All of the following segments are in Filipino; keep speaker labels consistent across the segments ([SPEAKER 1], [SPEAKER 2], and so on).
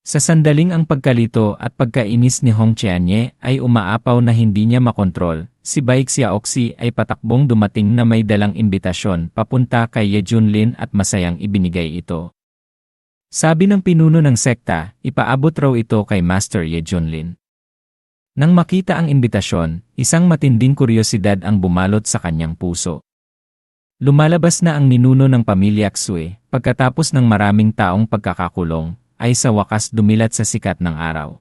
[SPEAKER 1] Sa sandaling ang pagkalito at pagkainis ni Hong Chianye ay umaapaw na hindi niya makontrol, si Baik Xiaoxi ay patakbong dumating na may dalang imbitasyon papunta kay Ye Junlin at masayang ibinigay ito. Sabi ng pinuno ng sekta, ipaabot raw ito kay Master Ye Junlin. Nang makita ang imbitasyon, isang matinding kuryosidad ang bumalot sa kanyang puso. Lumalabas na ang ninuno ng pamilya Xue, pagkatapos ng maraming taong pagkakakulong, ay sa wakas dumilat sa sikat ng araw.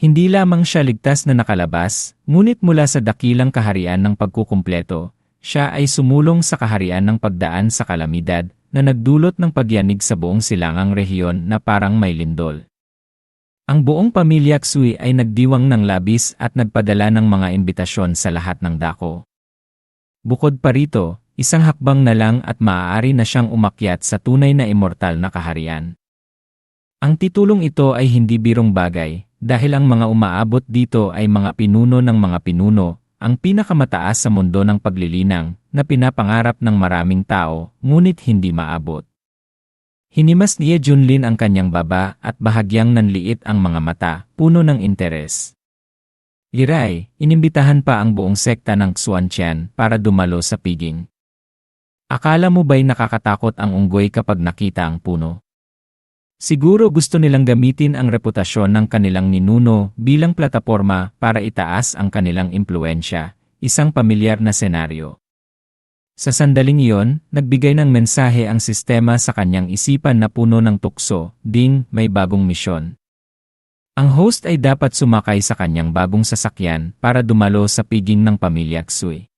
[SPEAKER 1] Hindi lamang siya ligtas na nakalabas, ngunit mula sa dakilang kaharian ng pagkukumpleto, siya ay sumulong sa kaharian ng pagdaan sa kalamidad na nagdulot ng pagyanig sa buong silangang rehiyon na parang may lindol. Ang buong pamilya Xui ay nagdiwang ng labis at nagpadala ng mga imbitasyon sa lahat ng dako. Bukod pa rito, isang hakbang na lang at maaari na siyang umakyat sa tunay na immortal na kaharian. Ang titulong ito ay hindi birong bagay, dahil ang mga umaabot dito ay mga pinuno ng mga pinuno, ang pinakamataas sa mundo ng paglilinang, na pinapangarap ng maraming tao, ngunit hindi maabot. Hinimas niya Junlin ang kanyang baba at bahagyang nanliit ang mga mata, puno ng interes. Liray, inimbitahan pa ang buong sekta ng Xuantian para dumalo sa piging. Akala mo ba'y nakakatakot ang unggoy kapag nakita ang puno? Siguro gusto nilang gamitin ang reputasyon ng kanilang ninuno bilang plataforma para itaas ang kanilang impluensya, isang pamilyar na senaryo. Sa sandaling iyon, nagbigay ng mensahe ang sistema sa kanyang isipan na puno ng tukso, ding may bagong misyon. Ang host ay dapat sumakay sa kanyang bagong sasakyan para dumalo sa piging ng pamilya Xui.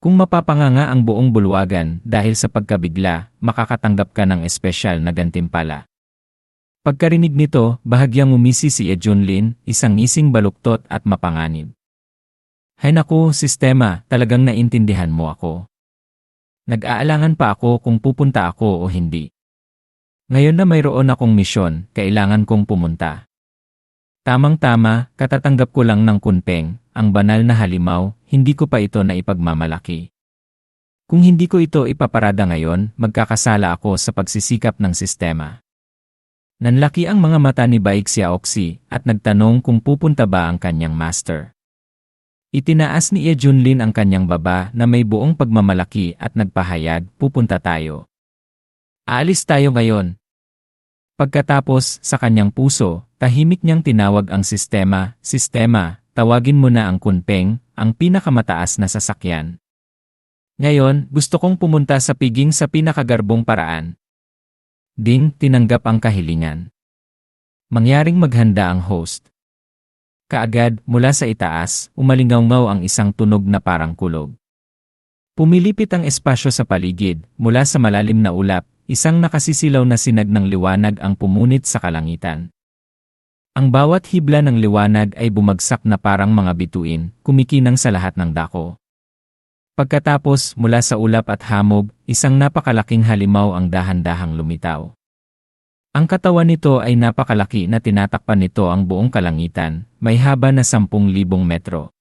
[SPEAKER 1] Kung mapapanganga ang buong bulwagan dahil sa pagkabigla, makakatanggap ka ng espesyal na gantimpala. Pagkarinig nito, bahagyang umisi si Ejunlin, isang ising baluktot at mapanganib. Hay naku, sistema, talagang naintindihan mo ako. Nag-aalangan pa ako kung pupunta ako o hindi. Ngayon na mayroon akong misyon, kailangan kong pumunta. Tamang-tama, katatanggap ko lang ng kunpeng, ang banal na halimaw, hindi ko pa ito na ipagmamalaki. Kung hindi ko ito ipaparada ngayon, magkakasala ako sa pagsisikap ng sistema. Nanlaki ang mga mata ni Baik Xiaoxi at nagtanong kung pupunta ba ang kanyang master. Itinaas ni Ye Junlin ang kanyang baba na may buong pagmamalaki at nagpahayag, pupunta tayo. Aalis tayo ngayon. Pagkatapos, sa kanyang puso, tahimik niyang tinawag ang sistema, sistema, tawagin mo na ang kunpeng, ang pinakamataas na sasakyan. Ngayon, gusto kong pumunta sa piging sa pinakagarbong paraan, Ding tinanggap ang kahilingan. Mangyaring maghanda ang host. Kaagad, mula sa itaas, umalingaw ang isang tunog na parang kulog. Pumilipit ang espasyo sa paligid, mula sa malalim na ulap, isang nakasisilaw na sinag ng liwanag ang pumunit sa kalangitan. Ang bawat hibla ng liwanag ay bumagsak na parang mga bituin, kumikinang sa lahat ng dako. Pagkatapos, mula sa ulap at hamog, isang napakalaking halimaw ang dahan-dahang lumitaw. Ang katawan nito ay napakalaki na tinatakpan nito ang buong kalangitan, may haba na 10,000 metro.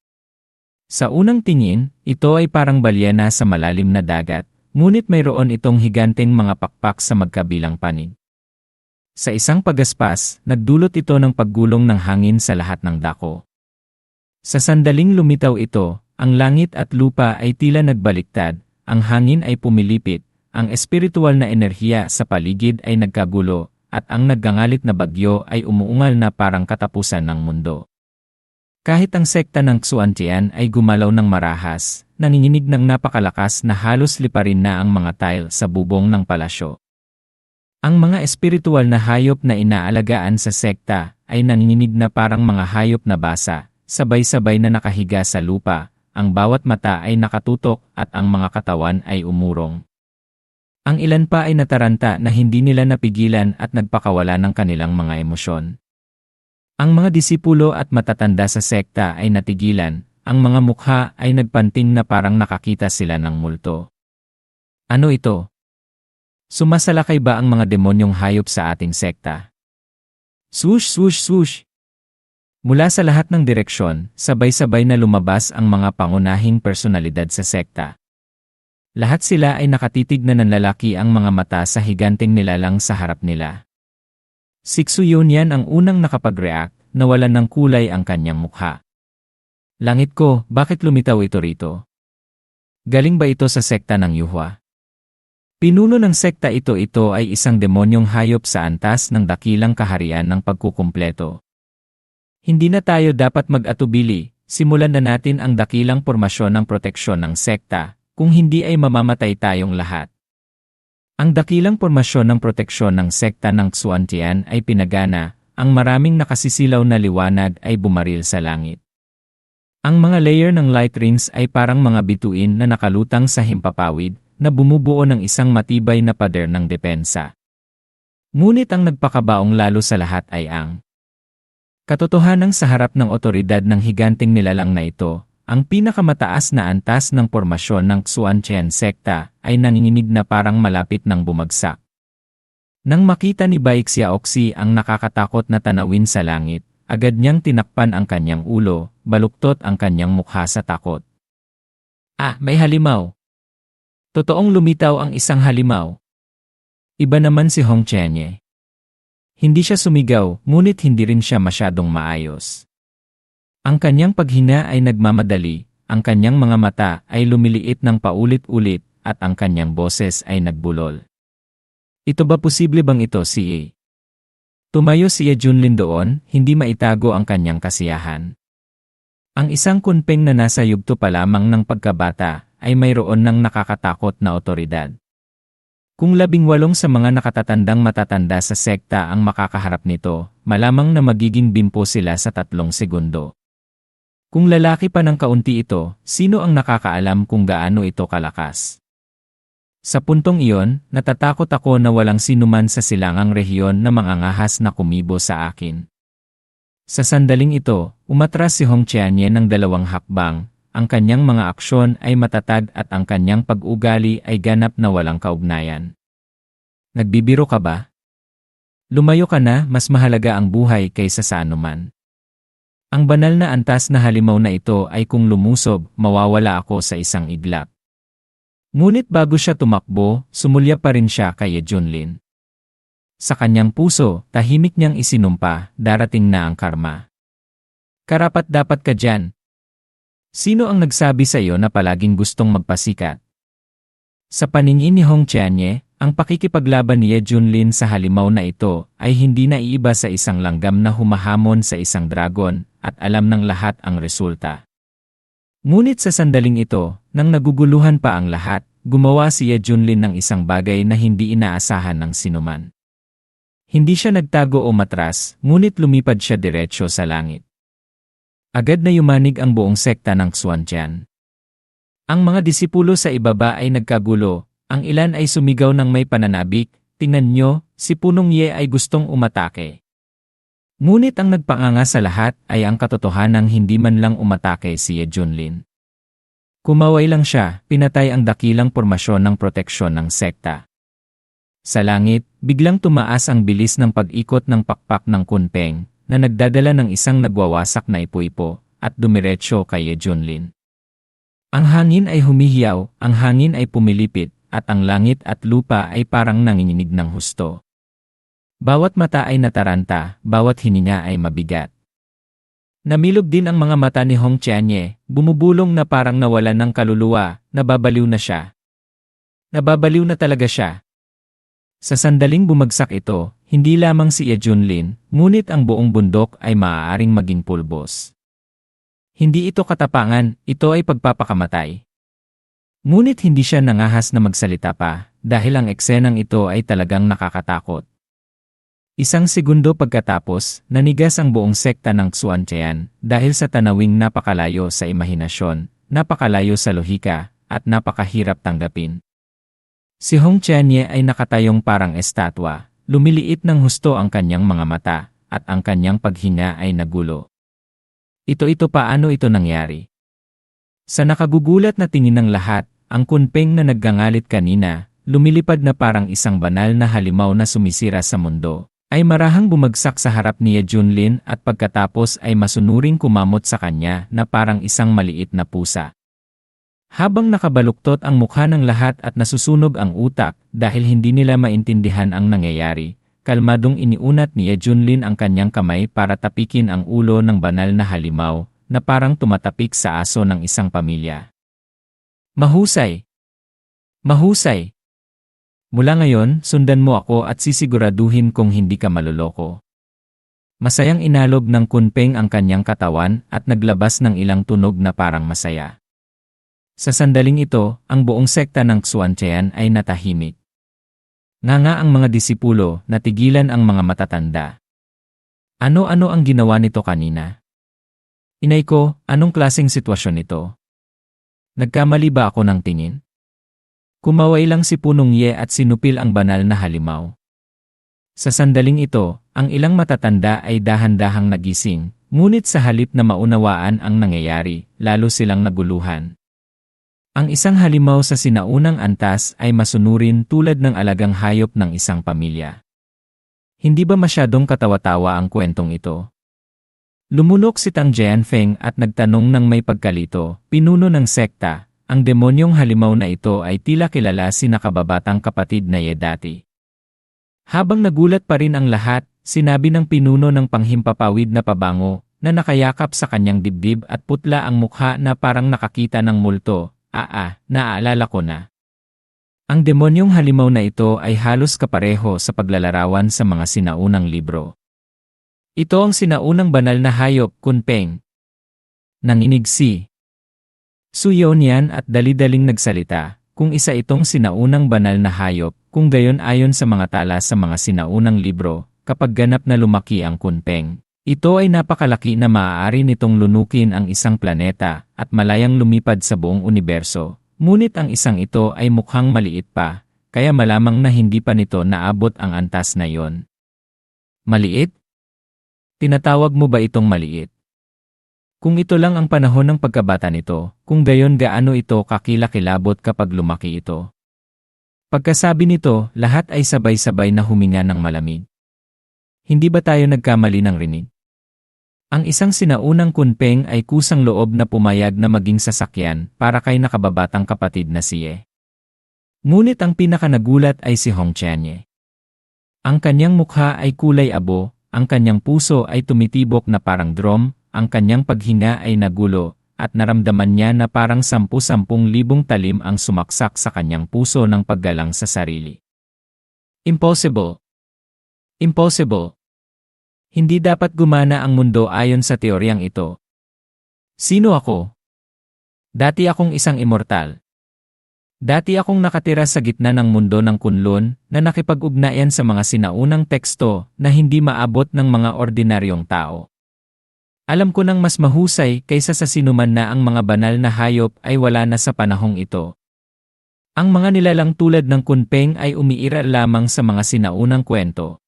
[SPEAKER 1] Sa unang tingin, ito ay parang balyena sa malalim na dagat, ngunit mayroon itong higanteng mga pakpak sa magkabilang panig. Sa isang pagaspas, nagdulot ito ng paggulong ng hangin sa lahat ng dako. Sa sandaling lumitaw ito, ang langit at lupa ay tila nagbaliktad, ang hangin ay pumilipit, ang espiritual na enerhiya sa paligid ay nagkagulo, at ang naggangalit na bagyo ay umuungal na parang katapusan ng mundo. Kahit ang sekta ng Xuantian ay gumalaw ng marahas, nanginginig ng napakalakas na halos liparin na ang mga tile sa bubong ng palasyo. Ang mga espiritual na hayop na inaalagaan sa sekta ay nanginginig na parang mga hayop na basa, sabay-sabay na nakahiga sa lupa, ang bawat mata ay nakatutok at ang mga katawan ay umurong. Ang ilan pa ay nataranta na hindi nila napigilan at nagpakawala ng kanilang mga emosyon. Ang mga disipulo at matatanda sa sekta ay natigilan, ang mga mukha ay nagpanting na parang nakakita sila ng multo. Ano ito? Sumasalakay ba ang mga demonyong hayop sa ating sekta? Swoosh, swoosh, swoosh! Mula sa lahat ng direksyon, sabay-sabay na lumabas ang mga pangunahing personalidad sa sekta. Lahat sila ay nakatitig na nanlalaki ang mga mata sa higanteng nilalang sa harap nila. Si Xuyun yan ang unang nakapag-react, nawalan ng kulay ang kanyang mukha. Langit ko, bakit lumitaw ito rito? Galing ba ito sa sekta ng Yuhua? Pinuno ng sekta ito ito ay isang demonyong hayop sa antas ng dakilang kaharian ng pagkukumpleto. Hindi na tayo dapat mag-atubili, simulan na natin ang dakilang pormasyon ng proteksyon ng sekta, kung hindi ay mamamatay tayong lahat. Ang dakilang pormasyon ng proteksyon ng sekta ng Xuantian ay pinagana, ang maraming nakasisilaw na liwanag ay bumaril sa langit. Ang mga layer ng light rings ay parang mga bituin na nakalutang sa himpapawid, na bumubuo ng isang matibay na pader ng depensa. Ngunit ang nagpakabaong lalo sa lahat ay ang katotohanan sa harap ng otoridad ng higanting nilalang na ito, ang pinakamataas na antas ng pormasyon ng Xuanchen sekta ay nanginginig na parang malapit ng bumagsak. Nang makita ni Baik Xiaoxi ang nakakatakot na tanawin sa langit, agad niyang tinakpan ang kanyang ulo, baluktot ang kanyang mukha sa takot. Ah, may halimaw, Totoong lumitaw ang isang halimaw. Iba naman si Hong Chenye. Hindi siya sumigaw, ngunit hindi rin siya masyadong maayos. Ang kanyang paghina ay nagmamadali, ang kanyang mga mata ay lumiliit ng paulit-ulit, at ang kanyang boses ay nagbulol. Ito ba posible bang ito si A? Tumayo si Junlin doon, hindi maitago ang kanyang kasiyahan. Ang isang kunpeng na nasa yugto pa lamang ng pagkabata ay mayroon ng nakakatakot na otoridad. Kung labing walong sa mga nakatatandang matatanda sa sekta ang makakaharap nito, malamang na magiging bimpo sila sa tatlong segundo. Kung lalaki pa ng kaunti ito, sino ang nakakaalam kung gaano ito kalakas? Sa puntong iyon, natatakot ako na walang sinuman sa silangang rehiyon na mangangahas na kumibo sa akin. Sa sandaling ito, umatras si Hong Chianye ng dalawang hakbang, ang kanyang mga aksyon ay matatag at ang kanyang pag-ugali ay ganap na walang kaugnayan. Nagbibiro ka ba? Lumayo ka na, mas mahalaga ang buhay kaysa sa anuman. Ang banal na antas na halimaw na ito ay kung lumusob, mawawala ako sa isang iglap. Ngunit bago siya tumakbo, sumulya pa rin siya kay Junlin. Sa kanyang puso, tahimik niyang isinumpa, darating na ang karma. Karapat dapat ka dyan, Sino ang nagsabi sa iyo na palaging gustong magpasikat? Sa paningin ni Hong Chianye, ang pakikipaglaban ni Ye Junlin sa halimaw na ito ay hindi na iiba sa isang langgam na humahamon sa isang dragon at alam ng lahat ang resulta. Ngunit sa sandaling ito, nang naguguluhan pa ang lahat, gumawa si Ye Junlin ng isang bagay na hindi inaasahan ng sinuman. Hindi siya nagtago o matras, ngunit lumipad siya diretsyo sa langit. Agad na yumanig ang buong sekta ng Xuanjian. Ang mga disipulo sa ibaba ay nagkagulo, ang ilan ay sumigaw ng may pananabik, tingnan nyo, si Punong Ye ay gustong umatake. Ngunit ang nagpanganga sa lahat ay ang katotohanang hindi man lang umatake si Ye Junlin. Kumaway lang siya, pinatay ang dakilang pormasyon ng proteksyon ng sekta. Sa langit, biglang tumaas ang bilis ng pag-ikot ng pakpak ng kunpeng, na nagdadala ng isang nagwawasak na ipo-ipo at dumiretso kay Junlin. Ang hangin ay humihiyaw, ang hangin ay pumilipit, at ang langit at lupa ay parang nanginginig ng husto. Bawat mata ay nataranta, bawat hininga ay mabigat. Namilog din ang mga mata ni Hong Chianye, bumubulong na parang nawalan ng kaluluwa, nababaliw na siya. Nababaliw na talaga siya. Sa sandaling bumagsak ito, hindi lamang si Ye Junlin, ngunit ang buong bundok ay maaaring maging pulbos. Hindi ito katapangan, ito ay pagpapakamatay. Ngunit hindi siya nangahas na magsalita pa, dahil ang eksenang ito ay talagang nakakatakot. Isang segundo pagkatapos, nanigas ang buong sekta ng Xuanchean dahil sa tanawing napakalayo sa imahinasyon, napakalayo sa lohika, at napakahirap tanggapin. Si Hong Chianye ay nakatayong parang estatwa, Lumiliit ng husto ang kanyang mga mata, at ang kanyang paghinga ay nagulo. Ito-ito paano ito nangyari? Sa nakagugulat na tingin ng lahat, ang kunpeng na naggangalit kanina, lumilipad na parang isang banal na halimaw na sumisira sa mundo, ay marahang bumagsak sa harap ni Junlin at pagkatapos ay masunuring kumamot sa kanya na parang isang maliit na pusa. Habang nakabaluktot ang mukha ng lahat at nasusunog ang utak dahil hindi nila maintindihan ang nangyayari, kalmadong iniunat ni Junlin ang kanyang kamay para tapikin ang ulo ng banal na halimaw na parang tumatapik sa aso ng isang pamilya. Mahusay! Mahusay! Mula ngayon, sundan mo ako at sisiguraduhin kong hindi ka maluloko. Masayang inalog ng kunpeng ang kanyang katawan at naglabas ng ilang tunog na parang masaya. Sa sandaling ito, ang buong sekta ng Xuanchean ay natahimik. Nga nga ang mga disipulo, natigilan ang mga matatanda. Ano-ano ang ginawa nito kanina? Inay ko, anong klaseng sitwasyon ito? Nagkamali ba ako ng tingin? Kumaway lang si Punong Ye at sinupil ang banal na halimaw. Sa sandaling ito, ang ilang matatanda ay dahan-dahang nagising, ngunit sa halip na maunawaan ang nangyayari, lalo silang naguluhan. Ang isang halimaw sa sinaunang antas ay masunurin tulad ng alagang hayop ng isang pamilya. Hindi ba masyadong katawa-tawa ang kwentong ito? Lumunok si Tang Jianfeng at nagtanong ng may pagkalito, pinuno ng sekta, ang demonyong halimaw na ito ay tila kilala si nakababatang kapatid na Ye dati. Habang nagulat pa rin ang lahat, sinabi ng pinuno ng panghimpapawid na pabango na nakayakap sa kanyang dibdib at putla ang mukha na parang nakakita ng multo, aa, naaalala ko na. Ang demonyong halimaw na ito ay halos kapareho sa paglalarawan sa mga sinaunang libro. Ito ang sinaunang banal na hayop, kunpeng. Nanginig si Suyon yan at dali-daling nagsalita, kung isa itong sinaunang banal na hayop, kung gayon ayon sa mga tala sa mga sinaunang libro, kapag ganap na lumaki ang kunpeng, ito ay napakalaki na maaari nitong lunukin ang isang planeta at malayang lumipad sa buong universo. Ngunit ang isang ito ay mukhang maliit pa, kaya malamang na hindi pa nito naabot ang antas na yon. Maliit? Tinatawag mo ba itong maliit? Kung ito lang ang panahon ng pagkabata nito, kung gayon gaano ito kakilakilabot kapag lumaki ito. Pagkasabi nito, lahat ay sabay-sabay na huminga ng malamig. Hindi ba tayo nagkamali ng rinig? Ang isang sinaunang kunpeng ay kusang loob na pumayag na maging sasakyan para kay nakababatang kapatid na si Ye. Ngunit ang pinakanagulat ay si Hong Chianye. Ang kanyang mukha ay kulay abo, ang kanyang puso ay tumitibok na parang drum, ang kanyang paghinga ay nagulo, at naramdaman niya na parang sampu-sampung libong talim ang sumaksak sa kanyang puso ng paggalang sa sarili. Impossible. Impossible. Hindi dapat gumana ang mundo ayon sa teoryang ito. Sino ako? Dati akong isang immortal. Dati akong nakatira sa gitna ng mundo ng kunlun na nakipag-ugnayan sa mga sinaunang teksto na hindi maabot ng mga ordinaryong tao. Alam ko nang mas mahusay kaysa sa sinuman na ang mga banal na hayop ay wala na sa panahong ito. Ang mga nilalang tulad ng kunpeng ay umiira lamang sa mga sinaunang kwento.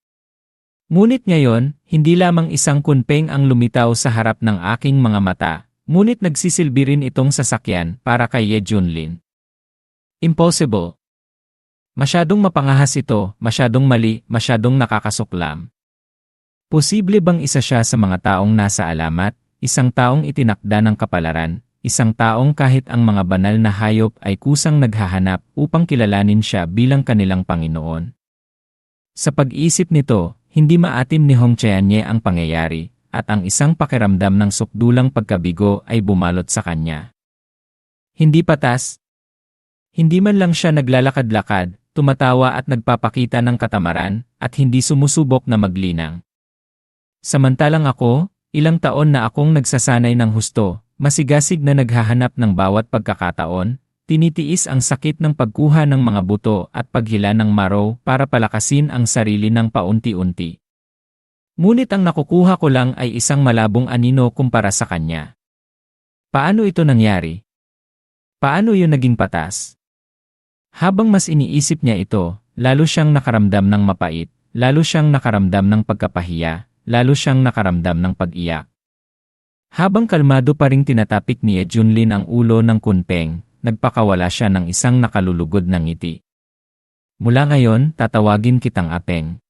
[SPEAKER 1] Ngunit ngayon, hindi lamang isang kunpeng ang lumitaw sa harap ng aking mga mata, ngunit nagsisilbi rin itong sasakyan para kay Ye Junlin. Impossible. Masyadong mapangahas ito, masyadong mali, masyadong nakakasuklam. Posible bang isa siya sa mga taong nasa alamat, isang taong itinakda ng kapalaran, isang taong kahit ang mga banal na hayop ay kusang naghahanap upang kilalanin siya bilang kanilang Panginoon? Sa pag-isip nito, hindi maatim ni Hong Cheanye ang pangyayari, at ang isang pakiramdam ng sukdulang pagkabigo ay bumalot sa kanya. Hindi patas. Hindi man lang siya naglalakad-lakad, tumatawa at nagpapakita ng katamaran, at hindi sumusubok na maglinang. Samantalang ako, ilang taon na akong nagsasanay ng husto, masigasig na naghahanap ng bawat pagkakataon, tinitiis ang sakit ng pagkuha ng mga buto at paghila ng maro para palakasin ang sarili ng paunti-unti. Ngunit ang nakukuha ko lang ay isang malabong anino kumpara sa kanya. Paano ito nangyari? Paano yun naging patas? Habang mas iniisip niya ito, lalo siyang nakaramdam ng mapait, lalo siyang nakaramdam ng pagkapahiya, lalo siyang nakaramdam ng pag-iyak. Habang kalmado pa ring tinatapik ni Junlin ang ulo ng kunpeng, nagpakawala siya ng isang nakalulugod na ngiti. Mula ngayon, tatawagin kitang Apeng.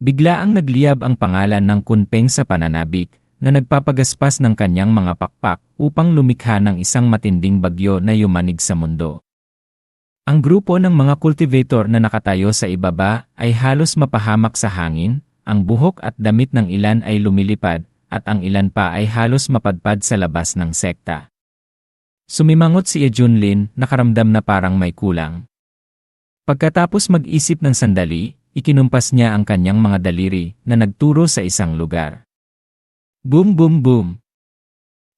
[SPEAKER 1] Bigla ang nagliyab ang pangalan ng kunpeng sa pananabik, na nagpapagaspas ng kanyang mga pakpak upang lumikha ng isang matinding bagyo na yumanig sa mundo. Ang grupo ng mga cultivator na nakatayo sa ibaba ay halos mapahamak sa hangin, ang buhok at damit ng ilan ay lumilipad, at ang ilan pa ay halos mapadpad sa labas ng sekta. Sumimangot si Junlin, nakaramdam na parang may kulang. Pagkatapos mag-isip ng sandali, ikinumpas niya ang kanyang mga daliri na nagturo sa isang lugar. Boom boom boom!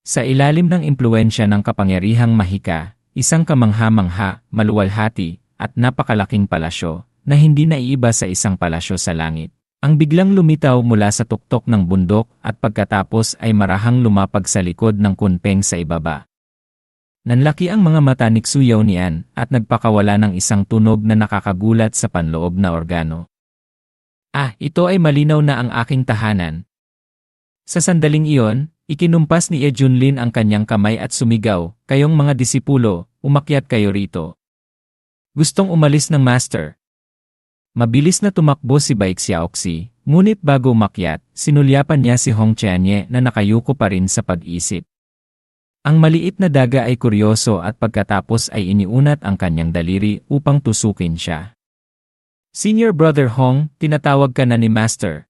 [SPEAKER 1] Sa ilalim ng impluensya ng kapangyarihang mahika, isang kamangha-mangha, maluwalhati, at napakalaking palasyo, na hindi naiiba sa isang palasyo sa langit. Ang biglang lumitaw mula sa tuktok ng bundok at pagkatapos ay marahang lumapag sa likod ng kunpeng sa ibaba. Nanlaki ang mga mata ni Xuyao niyan at nagpakawala ng isang tunog na nakakagulat sa panloob na organo. Ah, ito ay malinaw na ang aking tahanan. Sa sandaling iyon, ikinumpas ni Ejunlin ang kanyang kamay at sumigaw, kayong mga disipulo, umakyat kayo rito. Gustong umalis ng master. Mabilis na tumakbo si Baik Xiaoxi, ngunit bago umakyat, sinulyapan niya si Hong Chianye na nakayuko pa rin sa pag-isip. Ang maliit na daga ay kuryoso at pagkatapos ay iniunat ang kanyang daliri upang tusukin siya. Senior Brother Hong, tinatawag ka na ni Master.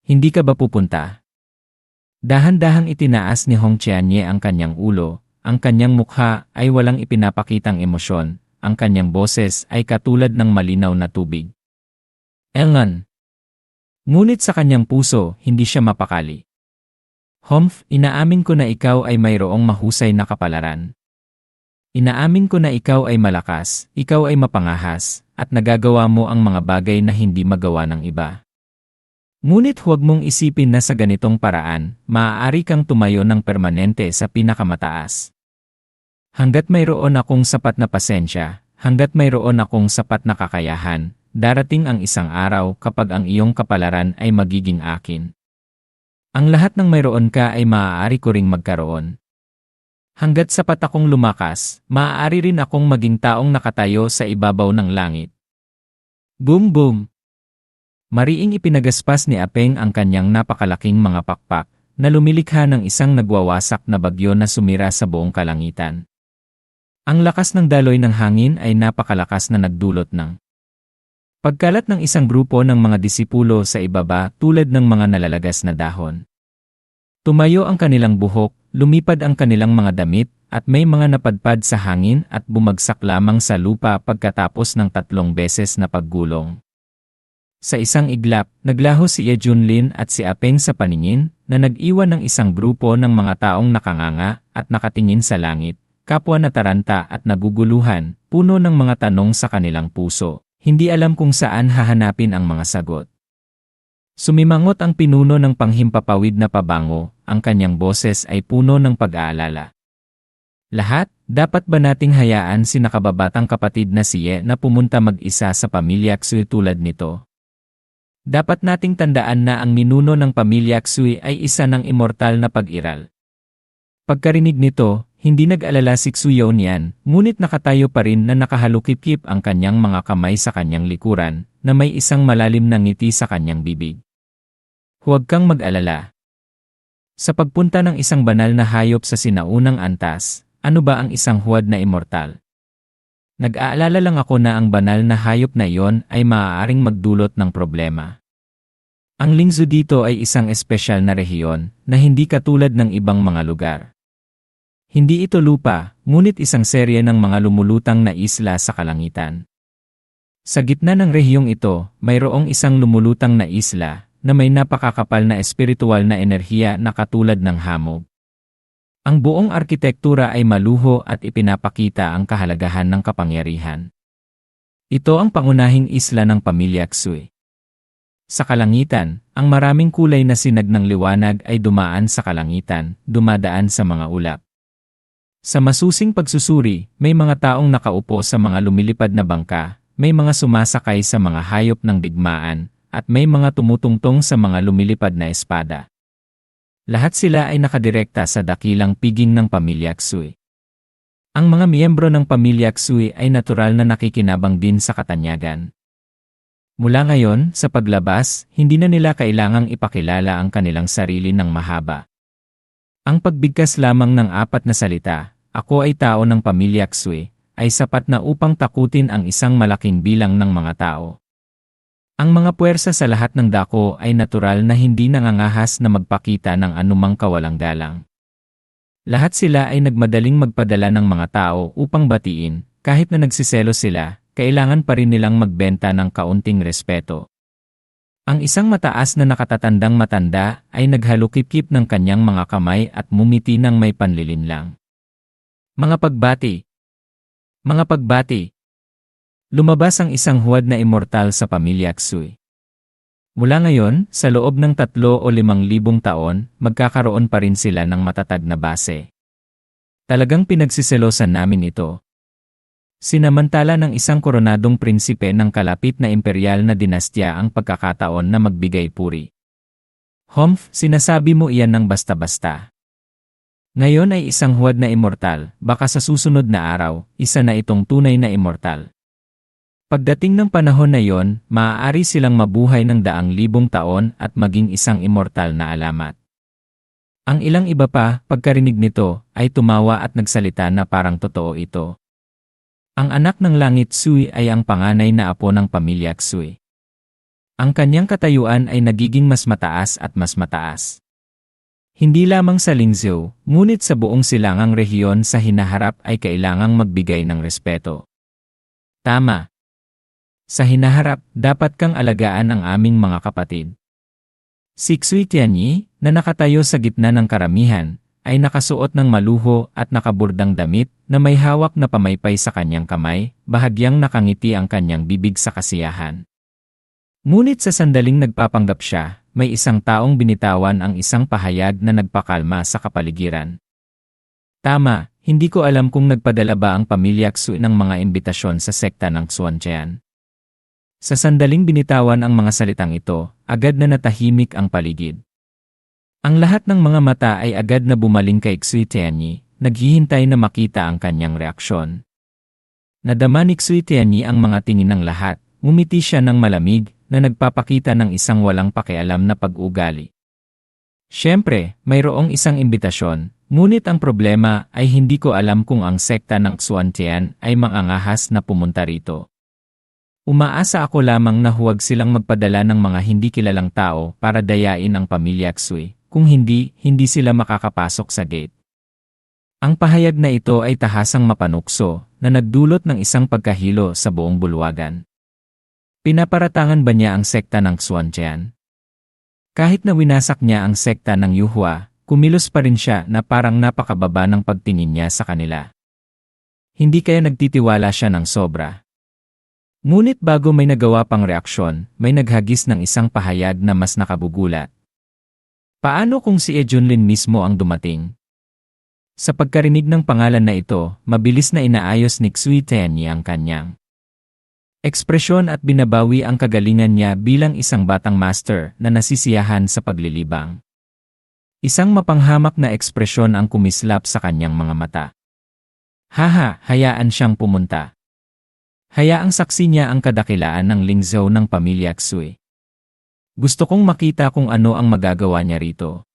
[SPEAKER 1] Hindi ka ba pupunta? Dahan-dahang itinaas ni Hong Chianye ang kanyang ulo, ang kanyang mukha ay walang ipinapakitang emosyon, ang kanyang boses ay katulad ng malinaw na tubig. Elngan. Ngunit sa kanyang puso, hindi siya mapakali. Humph, inaamin ko na ikaw ay mayroong mahusay na kapalaran. Inaamin ko na ikaw ay malakas, ikaw ay mapangahas, at nagagawa mo ang mga bagay na hindi magawa ng iba. Ngunit huwag mong isipin na sa ganitong paraan, maaari kang tumayo ng permanente sa pinakamataas. Hanggat mayroon akong sapat na pasensya, hanggat mayroon akong sapat na kakayahan, darating ang isang araw kapag ang iyong kapalaran ay magiging akin. Ang lahat ng mayroon ka ay maaari ko ring magkaroon. Hanggat sapat akong lumakas, maaari rin akong maging taong nakatayo sa ibabaw ng langit. Boom boom! Mariing ipinagaspas ni Apeng ang kanyang napakalaking mga pakpak na lumilikha ng isang nagwawasak na bagyo na sumira sa buong kalangitan. Ang lakas ng daloy ng hangin ay napakalakas na nagdulot ng Pagkalat ng isang grupo ng mga disipulo sa ibaba tulad ng mga nalalagas na dahon. Tumayo ang kanilang buhok, lumipad ang kanilang mga damit, at may mga napadpad sa hangin at bumagsak lamang sa lupa pagkatapos ng tatlong beses na paggulong. Sa isang iglap, naglaho si Ye Junlin at si Apeng sa paningin na nag-iwan ng isang grupo ng mga taong nakanganga at nakatingin sa langit, kapwa na taranta at naguguluhan, puno ng mga tanong sa kanilang puso. Hindi alam kung saan hahanapin ang mga sagot. Sumimangot ang pinuno ng panghimpapawid na pabango, ang kanyang boses ay puno ng pag-aalala. Lahat, dapat ba nating hayaan si nakababatang kapatid na si Ye na pumunta mag-isa sa pamilya Xui tulad nito? Dapat nating tandaan na ang minuno ng pamilya Xui ay isa ng immortal na pag-iral. Pagkarinig nito, hindi nag-alala si Xuyo niyan, ngunit nakatayo pa rin na nakahalukip-kip ang kanyang mga kamay sa kanyang likuran, na may isang malalim na ngiti sa kanyang bibig. Huwag kang mag-alala. Sa pagpunta ng isang banal na hayop sa sinaunang antas, ano ba ang isang huwad na immortal? Nag-aalala lang ako na ang banal na hayop na iyon ay maaaring magdulot ng problema. Ang lingzo dito ay isang espesyal na rehiyon na hindi katulad ng ibang mga lugar. Hindi ito lupa, ngunit isang serye ng mga lumulutang na isla sa kalangitan. Sa gitna ng rehiyong ito, mayroong isang lumulutang na isla na may napakakapal na espiritual na enerhiya na katulad ng hamog. Ang buong arkitektura ay maluho at ipinapakita ang kahalagahan ng kapangyarihan. Ito ang pangunahing isla ng pamilya Xui. Sa kalangitan, ang maraming kulay na sinag ng liwanag ay dumaan sa kalangitan, dumadaan sa mga ulap. Sa masusing pagsusuri, may mga taong nakaupo sa mga lumilipad na bangka, may mga sumasakay sa mga hayop ng digmaan, at may mga tumutungtong sa mga lumilipad na espada. Lahat sila ay nakadirekta sa dakilang piging ng pamilya Xui. Ang mga miyembro ng pamilya Xui ay natural na nakikinabang din sa katanyagan. Mula ngayon, sa paglabas, hindi na nila kailangang ipakilala ang kanilang sarili ng mahaba. Ang pagbigkas lamang ng apat na salita, ako ay tao ng pamilya Xue, ay sapat na upang takutin ang isang malaking bilang ng mga tao. Ang mga puwersa sa lahat ng dako ay natural na hindi nangangahas na magpakita ng anumang kawalang galang. Lahat sila ay nagmadaling magpadala ng mga tao upang batiin, kahit na nagsiselo sila, kailangan pa rin nilang magbenta ng kaunting respeto. Ang isang mataas na nakatatandang matanda ay naghalukip-kip ng kanyang mga kamay at mumiti ng may panlilinlang. Mga pagbati Mga pagbati Lumabas ang isang huwad na immortal sa pamilya Ksui. Mula ngayon, sa loob ng tatlo o limang libong taon, magkakaroon pa rin sila ng matatag na base. Talagang pinagsiselosan namin ito. Sinamantala ng isang koronadong prinsipe ng kalapit na imperial na dinastya ang pagkakataon na magbigay puri. Humph, sinasabi mo iyan ng basta-basta. Ngayon ay isang huwad na immortal, baka sa susunod na araw, isa na itong tunay na immortal. Pagdating ng panahon na yon, maaari silang mabuhay ng daang libong taon at maging isang immortal na alamat. Ang ilang iba pa, pagkarinig nito, ay tumawa at nagsalita na parang totoo ito. Ang anak ng langit Sui ay ang panganay na apo ng pamilya Sui. Ang kanyang katayuan ay nagiging mas mataas at mas mataas. Hindi lamang sa Lingzhou, ngunit sa buong silangang rehiyon sa hinaharap ay kailangang magbigay ng respeto. Tama, sa hinaharap, dapat kang alagaan ang aming mga kapatid. Si Xui Tianyi, na nakatayo sa gitna ng karamihan, ay nakasuot ng maluho at nakaburdang damit na may hawak na pamaypay sa kanyang kamay, bahagyang nakangiti ang kanyang bibig sa kasiyahan. Ngunit sa sandaling nagpapanggap siya, may isang taong binitawan ang isang pahayag na nagpakalma sa kapaligiran. Tama, hindi ko alam kung nagpadala ba ang pamilya Xu ng mga imbitasyon sa sekta ng Xuantian. Sa sandaling binitawan ang mga salitang ito, agad na natahimik ang paligid. Ang lahat ng mga mata ay agad na bumaling kay Xui Tianyi, naghihintay na makita ang kanyang reaksyon. Nadama ni Xui Tianyi ang mga tingin ng lahat, ngumiti siya ng malamig na nagpapakita ng isang walang pakialam na pag-ugali. Siyempre, mayroong isang imbitasyon, ngunit ang problema ay hindi ko alam kung ang sekta ng Xuantian ay mangangahas na pumunta rito. Umaasa ako lamang na huwag silang magpadala ng mga hindi kilalang tao para dayain ang pamilya Xui, kung hindi, hindi sila makakapasok sa gate. Ang pahayag na ito ay tahasang mapanukso na nagdulot ng isang pagkahilo sa buong bulwagan. Pinaparatangan ba niya ang sekta ng Xuanjian? Kahit na winasak niya ang sekta ng Yuhua, kumilos pa rin siya na parang napakababa ng pagtingin niya sa kanila. Hindi kaya nagtitiwala siya ng sobra. Ngunit bago may nagawa pang reaksyon, may naghagis ng isang pahayag na mas nakabugulat. Paano kung si Ejunlin mismo ang dumating? Sa pagkarinig ng pangalan na ito, mabilis na inaayos ni Xui Tenyi ang kanyang ekspresyon at binabawi ang kagalingan niya bilang isang batang master na nasisiyahan sa paglilibang. Isang mapanghamak na ekspresyon ang kumislap sa kanyang mga mata. Haha, hayaan siyang pumunta. Hayaang saksi niya ang kadakilaan ng Lingzhou ng pamilya Xui. Gusto kong makita kung ano ang magagawa niya rito.